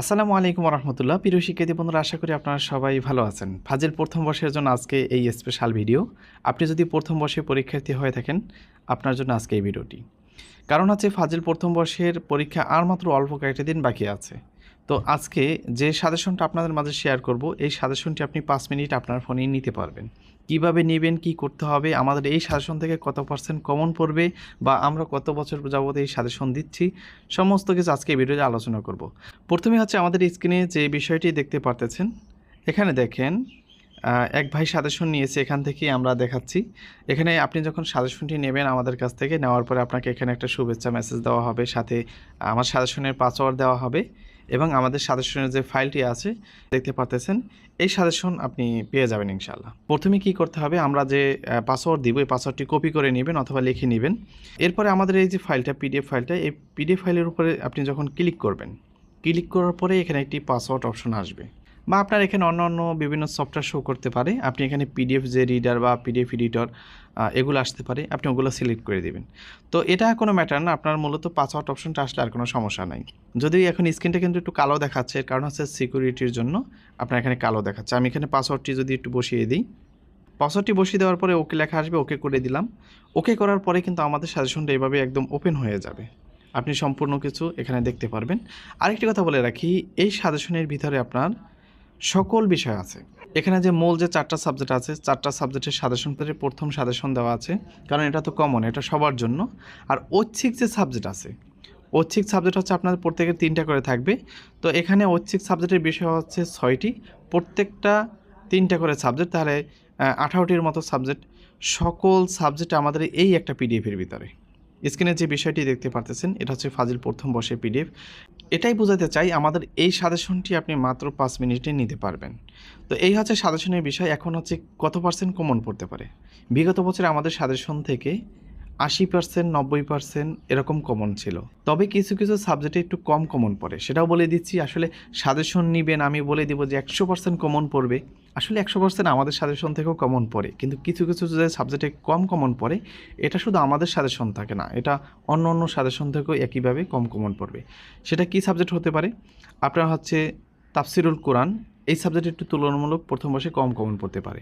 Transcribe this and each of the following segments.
আসসালামু আলাইকুম রহমতুল্লাহ প্রিয় শিক্ষার্থী বন্ধুরা, আশা করি আপনারা সবাই ভালো আছেন। ফাজিল প্রথম বর্ষের জন্য আজকে এই স্পেশাল ভিডিও আপনি যদি প্রথম বর্ষে পরীক্ষার্থী হয়ে থাকেন, আপনার জন্য আজকে এই ভিডিওটি কারণ হচ্ছে ফাজিল প্রথম বর্ষের পরীক্ষা আর মাত্র অল্প কয়েকটা দিন বাকি আছে। তো আজকে যে সাজেশনটা আপনাদের মাঝে শেয়ার করব, এই সাজেশনটি আপনি পাঁচ মিনিট আপনার ফোনেই নিতে পারবেন। কীভাবে নেবেন, কি করতে হবে, আমাদের এই সাজেশন থেকে কত পার্সেন্ট কমন পড়বে বা আমরা কত বছর যাবত এই সাজেশন দিচ্ছি, সমস্ত কিছু আজকে ভিডিওতে আলোচনা করব। প্রথমে হচ্ছে আমাদের স্ক্রিনে যে বিষয়টি দেখতে পারতেছেন, এখানে দেখেন এক ভাই সাজেশন নিয়েছে, এখান থেকেই আমরা দেখাচ্ছি। এখানে আপনি যখন সাজেশনটি নেবেন আমাদের কাছ থেকে, নেওয়ার পরে আপনাকে এখানে একটা শুভেচ্ছা মেসেজ দেওয়া হবে, সাথে আমার সাজেশনের পাসওয়ার্ড দেওয়া হবে। এবং আমাদের সাজেশনের যে ফাইলটি আছে, দেখতে পারতেছেন, এই সাজেশন আপনি পেয়ে যাবেন ইনশাল্লাহ প্রথমে কি করতে হবে, আমরা যে পাসওয়ার্ড দিব, এই পাসওয়ার্ডটি কপি করে নেবেন অথবা লিখে নেবেন। এরপরে আমাদের এই যে ফাইলটা পিডিএফ ফাইলটা, এই পিডিএফ ফাইলের উপরে আপনি যখন ক্লিক করবেন ক্লিক করার পরে এখানে একটি পাসওয়ার্ড অপশন আসবে। বা আপনার এখানে অন্য অন্য বিভিন্ন সফটওয়্যার শো করতে পারে। আপনি এখানে পিডিএফ যে রিডার বা পিডিএফ এডিটর এগুলো আসতে পারে, আপনি ওগুলো সিলেক্ট করে দেবেন। তো এটা কোনো ম্যাটার না, আপনার মূলত পাসওয়ার্ড অপশনটা আসলে আর কোনো সমস্যা নাই। যদি এখন স্ক্রিনটা কিন্তু একটু কালো দেখাচ্ছে, এর কারণ হচ্ছে সিকিউরিটির জন্য আপনার এখানে কালো দেখাচ্ছে। আমি এখানে পাসওয়ার্ডটি যদি একটু বসিয়ে দিই পাসওয়ার্ডটি বসিয়ে দেওয়ার পরে ওকে লেখা আসবে ওকে করে দিলাম। ওকে করার পরে কিন্তু আমাদের সাজেশনটা এভাবে একদম ওপেন হয়ে যাবে। আপনি সম্পূর্ণ কিছু এখানে দেখতে পারবেন। আরেকটি কথা বলে রাখি, এই সাজেশনের ভিতরে আপনার সকল বিষয় আছে। এখানে যে মূল যে চারটা সাবজেক্ট আছে, চারটা সাবজেক্টের সাজেশন পেতে প্রথম সাজেশন দেওয়া আছে, কারণ এটা তো কমন এটা সবার জন্য। আর ঐচ্ছিক যে সাবজেক্ট আছে, ঐচ্ছিক সাবজেক্ট হচ্ছে আপনাদের প্রত্যেকের তিনটা করে থাকবে। তো এখানে ঐচ্ছিক সাবজেক্টের বিষয় হচ্ছে ছয়টি। প্রত্যেকটা তিনটা করে সাবজেক্ট তাহলে আঠারোটির মতো সাবজেক্ট সকল সাবজেক্ট আমাদের এই একটা পিডিএফের ভিতরে। স্ক্রিনে যে বিষয়টি দেখতে পারতেছেন, এটা হচ্ছে ফাজিল প্রথম বর্ষের পিডিএফ। এটাই বোঝাতে চাই, আমাদের এই সাজেশনটি আপনি মাত্র পাঁচ মিনিটে নিতে পারবেন। তো এই হচ্ছে সাজেশনের বিষয়, এখন হচ্ছে কত পার্সেন্ট কমন পড়তে পারে? বিগত বছরে আমাদের সাজেশন থেকে আশি পার্সেন্ট নব্বই পার্সেন্ট এরকম কমন ছিল। তবে কিছু কিছু সাবজেক্টে একটু কম কমন পড়ে। সেটাও বলে দিচ্ছি, আসলে সাজেশন নেবেন, আমি বলে দিব যে একশো পার্সেন্ট কমন পড়বে। আসলে একশো পার্সেন্ট আমাদের সাজেশন থেকেও কমন পড়ে। কিন্তু কিছু কিছু যে সাবজেক্টে কম কমন পড়ে, এটা শুধু আমাদের সাজেশন থাকে না। এটা অন্য অন্য সাজেশন থেকেও একইভাবে কম কমন পড়বে। সেটা কি সাবজেক্ট হতে পারে? আপনার হচ্ছে তাফসিরুল কোরআন। এই সাবজেক্ট একটু তুলনামূলক প্রথম বর্ষে কম কমন পড়তে পারে।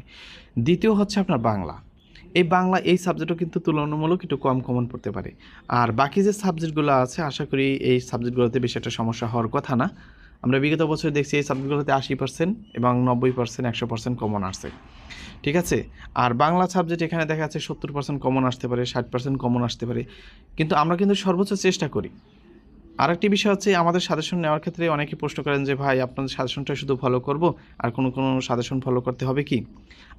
দ্বিতীয় হচ্ছে আপনার বাংলা। এই বাংলা এই সাবজেক্টও কিন্তু তুলনামূলক একটু কম কমন পড়তে পারে। আর বাকি যে সাবজেক্টগুলো আছে, আশা করি এই সাবজেক্টগুলোতে বেশি একটা সমস্যা হওয়ার কথা না। আমরা বিগত বছর দেখছি এই সাবজেক্টগুলোতে আশি পার্সেন্ট এবং নব্বই পার্সেন্ট একশো পার্সেন্ট কমন আসছে। ঠিক আছে? আর বাংলা সাবজেক্ট এখানে দেখা যাচ্ছে সত্তর পার্সেন্ট কমন আসতে পারে, ষাট পার্সেন্ট কমন আসতে পারে। কিন্তু আমরা কিন্তু সর্বোচ্চ চেষ্টা করি। আরেকটি বিষয় হচ্ছে আমাদের সাজেশন নেওয়ার ক্ষেত্রে অনেকে প্রশ্ন করেন যে, ভাই আপনাদের সাজেশনটা শুধু ফলো করব? আর কোনো কোনো সাজেশন ফলো করতে হবে কি?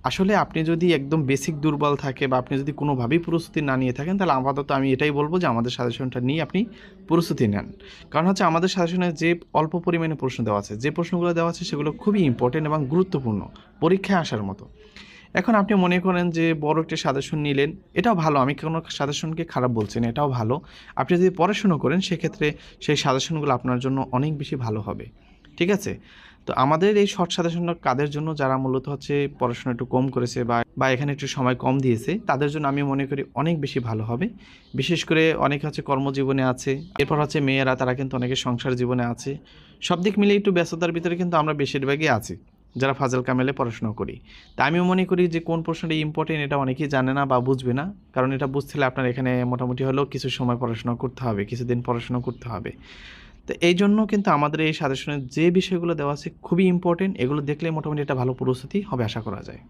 আসলে আপনি যদি একদম বেসিক দুর্বল থাকে বা আপনি যদি কোনোভাবেই প্রস্তুতি না নিয়ে থাকেন, তাহলে আপাতত আমি এটাই বলব যে, আমাদের সাজেশনটা নিয়ে আপনি প্রস্তুতি নেন। কারণ হচ্ছে আমাদের সাজেশনে যে অল্প পরিমাণে প্রশ্ন দেওয়া আছে, যে প্রশ্নগুলো দেওয়া আছে, সেগুলো খুবই ইম্পর্টেন্ট এবং গুরুত্বপূর্ণ পরীক্ষায় আসার মতো। এখন আপনি মনে করেন যে বড় একটি সাজেশন নিলেন, এটাও ভালো। আমি কোনো সাজেশনকে খারাপ বলছি না, এটাও ভালো। আপনি যদি পড়াশুনো করেন, সেক্ষেত্রে সেই সাজেশনগুলো আপনার জন্য অনেক বেশি ভালো হবে। ঠিক আছে? তো আমাদের এই শর্ট সাজেশনটা কাদের জন্য? যারা মূলত হচ্ছে পড়াশোনা একটু কম করেছে বা বা এখানে একটু সময় কম দিয়েছে, তাদের জন্য আমি মনে করি অনেক বেশি ভালো হবে। বিশেষ করে অনেক হচ্ছে কর্মজীবনে আছে, এরপর হচ্ছে মেয়েরা, তারা কিন্তু অনেকে সংসার জীবনে আছে। সব দিক মিলিয়ে একটু ব্যস্ততার ভিতরে কিন্তু আমরা বেশিরভাগই আছি। যারা ফাজল কামেলে পড়াশোনা করি। তা আমিও মনে করি যে কোন প্রশ্নটা ইম্পর্টেন্ট এটা অনেকেই জানে না বা বুঝবে না। কারণ এটা বুঝতে হলে আপনার এখানে মোটামুটি হলেও কিছু সময় পড়াশোনা করতে হবে, কিছুদিন পড়াশোনা করতে হবে। তো এই জন্য কিন্তু আমাদের এই সাজেশনের যে বিষয়গুলো দেওয়া আছে খুবই ইম্পর্টেন্ট এগুলো দেখলে মোটামুটি একটা ভালো প্রস্তুতি হবে আশা করা যায়।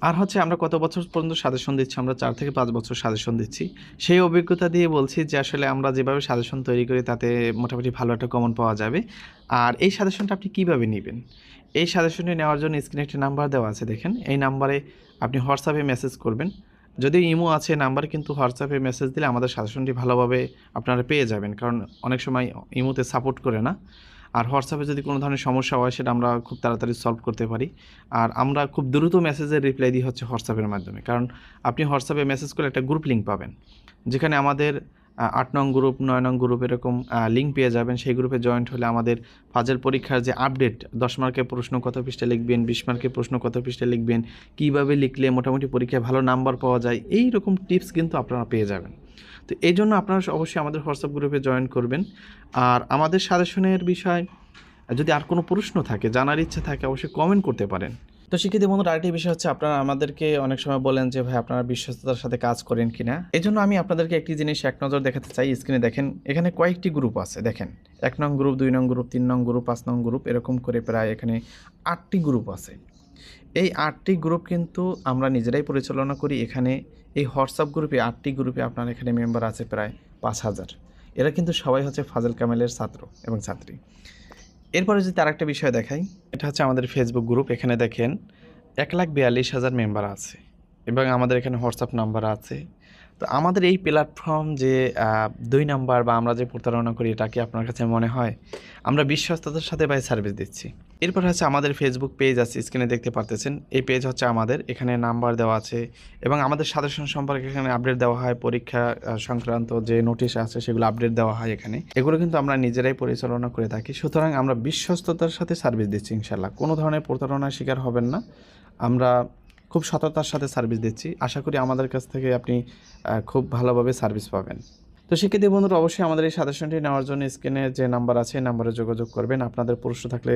আর হচ্ছে আমরা কত বছর পর্যন্ত সাজেশন দিচ্ছি? আমরা চার থেকে পাঁচ বছর সাজেশন দিচ্ছি। সেই অভিজ্ঞতা দিয়ে বলছি যে আসলে আমরা যেভাবে সাজেশন তৈরি করি তাতে মোটামুটি ভালো একটা কমন পাওয়া যাবে। আর এই সাজেশনটা আপনি কীভাবে নেবেন? এই সাজেশনটি নেওয়ার জন্য স্ক্রিনে একটি নাম্বার দেওয়া আছে, দেখেন। এই নাম্বারে আপনি হোয়াটসঅ্যাপে মেসেজ করবেন। যদি ইমো আছে নাম্বার কিন্তু হোয়াটসঅ্যাপে মেসেজ দিলে আমাদের সাজেশনটি ভালোভাবে আপনারা পেয়ে যাবেন, কারণ অনেক সময় ইমোতে সাপোর্ট করে না। আর হোয়াটসঅ্যাপে যদি কোনো ধরনের সমস্যা হয়, সেটা আমরা খুব তাড়াতাড়ি সলভ করতে পারি। আর আমরা খুব দ্রুত মেসেজের রিপ্লাই দিই হচ্ছে হোয়াটসঅ্যাপের মাধ্যমে, কারণ আপনি হোয়াটসঅ্যাপে মেসেজ করলে একটা গ্রুপ লিঙ্ক পাবেন, যেখানে আমাদের আট নং গ্রুপ, নয় নং গ্রুপ এরকম লিঙ্ক পেয়ে যাবেন। সেই গ্রুপে জয়েন্ট হলে আমাদের ফাজেল পরীক্ষার যে আপডেট দশ মার্কের প্রশ্ন কত পৃষ্ঠা লিখবেন, বিশ মার্কের প্রশ্ন কত পৃষ্ঠা লিখবেন, কীভাবে লিখলে মোটামুটি পরীক্ষায় ভালো নাম্বার পাওয়া যায়, এই রকম টিপস কিন্তু আপনারা পেয়ে যাবেন। তো এই জন্য আপনারা অবশ্যই আমাদের হোয়াটসঅ্যাপ গ্রুপে জয়েন করবেন। আর আমাদের সাজেশনের বিষয়, যদি আর কোনো প্রশ্ন থাকে, জানার ইচ্ছা থাকে, অবশ্যই কমেন্ট করতে পারেন। তো শিক্ষিত বন্ধুরা, আরেকটি বিষয় হচ্ছে আপনারা আমাদেরকে অনেক সময় বলেন যে, ভাই, আপনারা বিশ্বস্ততার সাথে কাজ করেন কিনা? এই জন্য আমি আপনাদেরকে একটি জিনিস এক নজর দেখাতে চাই, স্ক্রিনে দেখেন, এখানে কয়েকটি গ্রুপ আছে, দেখেন। এক নং গ্রুপ দুই নং গ্রুপ তিন নং গ্রুপ পাঁচ নং গ্রুপ এরকম করে প্রায় এখানে আটটি গ্রুপ আছে। এই আটটি গ্রুপ কিন্তু আমরা নিজেরাই পরিচালনা করি, এখানে এই হোয়াটসঅ্যাপ গ্রুপে আটটি গ্রুপে আপনার এখানে মেম্বার আছে প্রায় পাঁচ হাজার। এরা কিন্তু সবাই হচ্ছে ফাজল কামেলের ছাত্র এবং ছাত্রী। এরপরে যদি তার আরেকটা বিষয় দেখাই, এটা হচ্ছে আমাদের ফেসবুক গ্রুপ এখানে দেখেন এক লাখ বিয়াল্লিশ হাজার মেম্বার আছে এবং আমাদের এখানে হোয়াটসঅ্যাপ নাম্বার আছে। তো আমাদের এই প্ল্যাটফর্ম যে দুই নাম্বার বা আমরা যে প্রতারণা করি, এটা কি আপনার কাছে মনে হয়? আমরা বিশ্বস্ততার সাথে ভাই সার্ভিস দিচ্ছি। এরপর হচ্ছে আমাদের ফেসবুক পেজ আছে স্ক্রিনে দেখতে পারতেছেন। এই পেজ হচ্ছে আমাদের, এখানে নাম্বার দেওয়া আছে এবং আমাদের সাজেশন সম্পর্কে এখানে আপডেট দেওয়া হয়, পরীক্ষা সংক্রান্ত যে নোটিশ আছে সেগুলো আপডেট দেওয়া হয় এখানে। এগুলো কিন্তু আমরা নিজেরাই পরিচালনা করে থাকি। সুতরাং আমরা বিশ্বস্ততার সাথে সার্ভিস দিচ্ছি ইনশাল্লাহ কোনো ধরনের প্রতারণার শিকার হবেন না। আমরা খুব সততার সাথে সার্ভিস দিচ্ছি। আশা করি আমাদের কাছ থেকে আপনি খুব ভালোভাবে সার্ভিস পাবেন। তো শিক্ষার্থী বন্ধুরা, অবশ্যই আমাদের এই সাজেশনটি নেওয়ার জন্য স্ক্রিনে যে নাম্বার আছে, এই নাম্বারে যোগাযোগ করবেন। আপনাদের প্রশ্ন থাকলে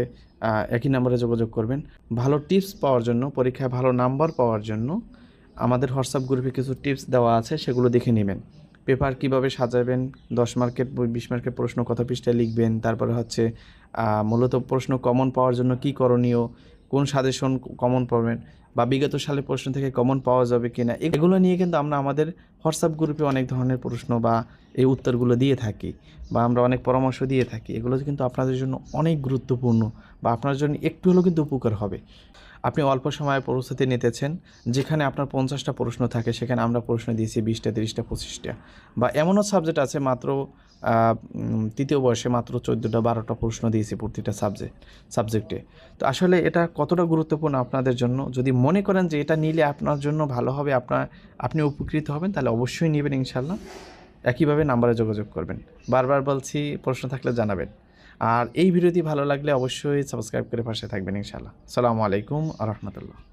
একই নাম্বারে যোগাযোগ করবেন। ভালো টিপস পাওয়ার জন্য, পরীক্ষায় ভালো নাম্বার পাওয়ার জন্য আমাদের হোয়াটসঅ্যাপ গ্রুপে কিছু টিপস দেওয়া আছে, সেগুলো দেখে নেবেন। পেপার কীভাবে সাজাবেন, দশ মার্কের, বিশ মার্কের প্রশ্ন কত পৃষ্ঠায় লিখবেন, তারপরে হচ্ছে মূলত প্রশ্ন কমন পাওয়ার জন্য কি করণীয়, কোন সাজেশন কমন পাবেন বা বিগত সালে প্রশ্ন থেকে কমন পাওয়া যাবে কিনা এগুলো নিয়ে কিন্তু আমরা আমাদের হোয়াটসঅ্যাপ গ্রুপে অনেক ধরনের প্রশ্ন বা এই উত্তরগুলো দিয়ে থাকি বা আমরা অনেক পরামর্শ দিয়ে থাকি। এগুলো কিন্তু আপনাদের জন্য অনেক গুরুত্বপূর্ণ বা আপনার জন্য একটু হলেও কিন্তু উপকার হবে। আপনি অল্প সময়ে প্রস্তুতি নিতেছেন, যেখানে আপনার পঞ্চাশটা প্রশ্ন থাকে, সেখানে আমরা প্রশ্ন দিয়েছি বিশটা, তিরিশটা, পঁচিশটা। বা এমনও সাবজেক্ট আছে মাত্র তৃতীয় বয়সে মাত্র চোদ্দোটা, বারোটা প্রশ্ন দিয়েছি প্রতিটা সাবজেক্ট সাবজেক্টে তো আসলে এটা কতটা গুরুত্বপূর্ণ আপনাদের জন্য? যদি মনে করেন যে এটা নিলে আপনার জন্য ভালো হবে আপনার আপনি উপকৃত হবেন, তাহলে অবশ্যই নেবেন ইনশাল্লাহ। একইভাবে নাম্বারে যোগাযোগ করবেন। বারবার বলছি, প্রশ্ন থাকলে জানাবেন। আর এই ভিডিওটি ভালো লাগলে অবশ্যই সাবস্ক্রাইব করে পাশে থাকবেন ইনশাল্লাহ সালামু আলাইকুম আ রহমতুল্লাহ।